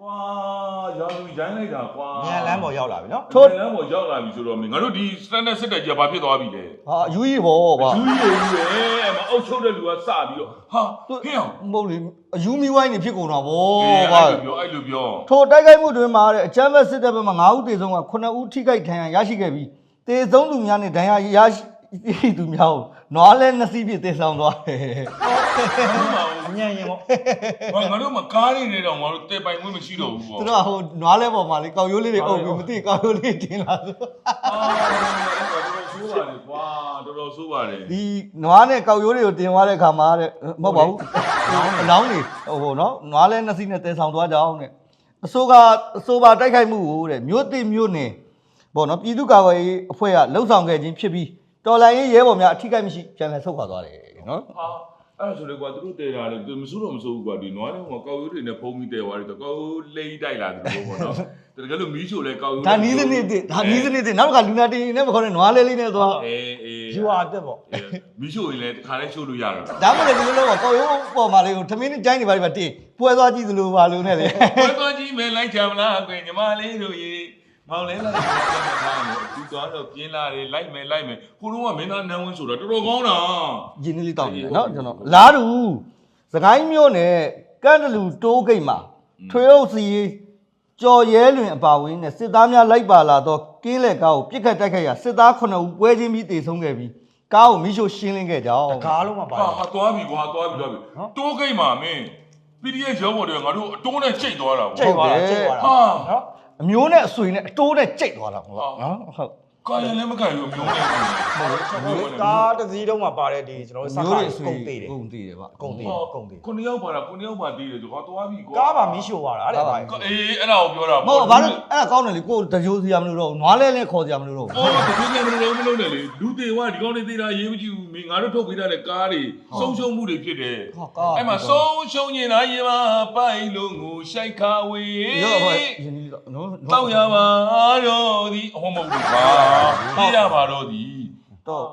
ကွာရောင်လူရိုင်းလိုက်တာကွာမြန်လမ်းပေါ်ရောက်လာပြီနော်ထိုးလမ်းပေါ်ရောက်လာပြီဆိုတော့မင်းငါတို့ဒီစတန်ဒတ်စစ်တပ်ကြီးကဘာဖြစ်သွားပြီလဲဟာအယူကြီးပေါ့ကွာယူရီယူပဲမအုပ်ချုပ်တဲ့လူကစပြီးတော့ဟာဟင်းအောင်မဟုတ်လေအယူမီဝိုင်းနေဖြစ်ကုန်တာဗောအေးကွာအဲ့လိုပြောအဲ့လိုပြောထိုတိုက်ခိုက်မှုတွင်မှာတဲ့အချမ်းဘက်စစ်တပ်ဘက်မှာ9ဦးသေဆုံးက9ဦးထိခိုက်ဒဏ်ရာရရှိခဲ့ပြီးသေဆုံးသူများနဲ့ဒဏ်ရာရရှိသူများကို နွားလဲနှစ်စီးဖြင့်သေဆောင်သွားတယ်ဟုတ်ပါဘူးအညံ့ရင်ပေါ့ငါငါတို့မကားနေနေတော့ငါတို့တေပိုင်ခွင့်မရှိတော့ဘူးပေါ့သူတို့ကဟိုနွားလဲပေါ်မှာလေကောက်ရိုးလေးတွေအုပ်ပြီးမသိကောက်ရိုးလေးတင်လာဆိုအာတော်တော်ဆိုးပါတယ်ကွာတော်တော်ဆိုးပါတယ်ဒီနွားနဲ့ကောက်ရိုးတွေကိုတင်သွားတဲ့ခါမှာတဲ့မဟုတ်ပါဘူးအလောင်းတွေဟိုနော်နွားလဲနှစ်စီးနဲ့သေဆောင်သွားကြအောင်တဲ့အစိုးကအစိုးပါတိုက်ခိုက်မှုကိုတဲ့မြို့တိမြို့နယ်ပေါ့နော်ပြည်သူ့ကာကွယ်ရေးအဖွဲ့ကလှုပ်ဆောင်ခဲ့ခြင်းဖြစ်ပြီး တော်လိုင်းရေးရဲဘော်များအထိကိမရှိပြန်လည်ဆုတ်ခွာသွားတယ်နော်ဟာအဲ့ဒါဆိုလေကွာသူတို့တဲတာလေသူမစိုးတော့မစိုးဘူးကွာဒီနွားလေးကကောက်ရိုးတွေနဲ့ဖုံးပြီးတဲသွားတယ်ကောက်ရိုးလိမ့်တိုက်လာတယ်ပေါ့နော်တကယ်လို့မီးချိုလဲကောက်ရိုးဒါနီးစနစ်တစ်ဒါနီးစနစ်တစ်နောက်ကလူနာတင်နဲ့မခေါ်တဲ့နွားလေးလေးနဲ့သွားအေးအေးယူဟာတက်ပေါ့မီးချိုရင်လည်းတစ်ခါလဲချိုးလို့ရတော့ဒါမှလည်းဒီလိုတော့ကောက်ရိုးပေါ်မှာလေးကိုထမင်းနဲ့ကြိုင်းနေပါလိမ့်မယ်တင်ပွဲသွားကြည့်သလိုပါလို့နဲ့လေဘယ်တော့ကြီးမဲလိုက်ချမလားကွညီမလေးတို့ရေ မောင်လဲလိုက်ပြန်ထားတယ်သူသွားတော့ပြင်းလာတယ်လိုက်မယ်လိုက်မယ်ခုလုံးကမင်းသားနန်းဝင်းဆိုတာတော်တော်ကောင်းတာရင်းနှီးလေးတောက်နေတယ်နော်ကျွန်တော်လားတူစကိုင်းမြို့နယ်ကန့်တလူတိုးဂိတ်မှာထွေအုပ်စီကြော်ရဲလွင်အပါဝင်းနဲ့စစ်သားများလိုက်ပါလာတော့ကင်းလက်ကားကိုပြစ်ခတ်တိုက်ခိုက်ရာစစ်သား9ဦးပွဲချင်းပြီးတေဆုံးခဲ့ပြီးကားကိုမိရှို့ရှင်းလင်းခဲ့ကြောင်းတကားလုံးမှာပါဟာဟာသွားပြီကွာသွားပြီသွားပြီတိုးကိတ်မှာမင်း PDF ရောဘော်တွေကငါတို့အတိုးနဲ့ချိန်သွားတာကျိတ်သွားတာကျိတ်သွားတာဟာနော် အမျိုးနဲ့အဆွေနဲ့အတိုးနဲ့ကြိတ်သွားတာဟုတ်လားနော်ဟုတ် ကာရင်လည်းမကန်ဘူးမျိုးနဲ့ဟုတ်ကားတစ်စီးတုံးမှာပါတဲ့ဒီကျွန်တော်တို့စမျိုးကားတွေအဆွေကုန်သေးတယ်ကုန်သေးတယ်ဗျကုန်သေးတယ်ကုန်သေးတယ်ခုနှစ်ယောက်ပါလားခုနှစ်ယောက်ပါတည်တယ်ဆိုတော့သွားပြီကွာကားပါမီးရှို့သွားတာအဲ့ဒါပါအေးအဲ့ဒါကိုပြောတာမဟုတ်ဘာလို့အဲ့ဒါကောင်းတယ်လေကိုတကြိုးစီရမလို့တော့ဘူးနွားလဲလဲခေါ်စီရမလို့တော့ဘူးအော်ဒီကိစ္စမလို့မလို့နဲ့လေလူတွေကဒီကောင်းနေသေးတာရေးမကြည့်ဘူးမင်းငါတို့ထုတ်ပေးထားတဲ့ကားတွေဆုံးရှုံးမှုတွေဖြစ်တယ်ဟာကားအဲ့မှာဆုံးရှုံးနေတာရေပါပိုင်လုံးကိုရှိုက်ခါဝေးရောဟိုရင်းနှီးတော့နော်တောက်ရပါတော့ဒီအဟောမဟုတ်ဘူးပါပြရပါတော့ဒီတော့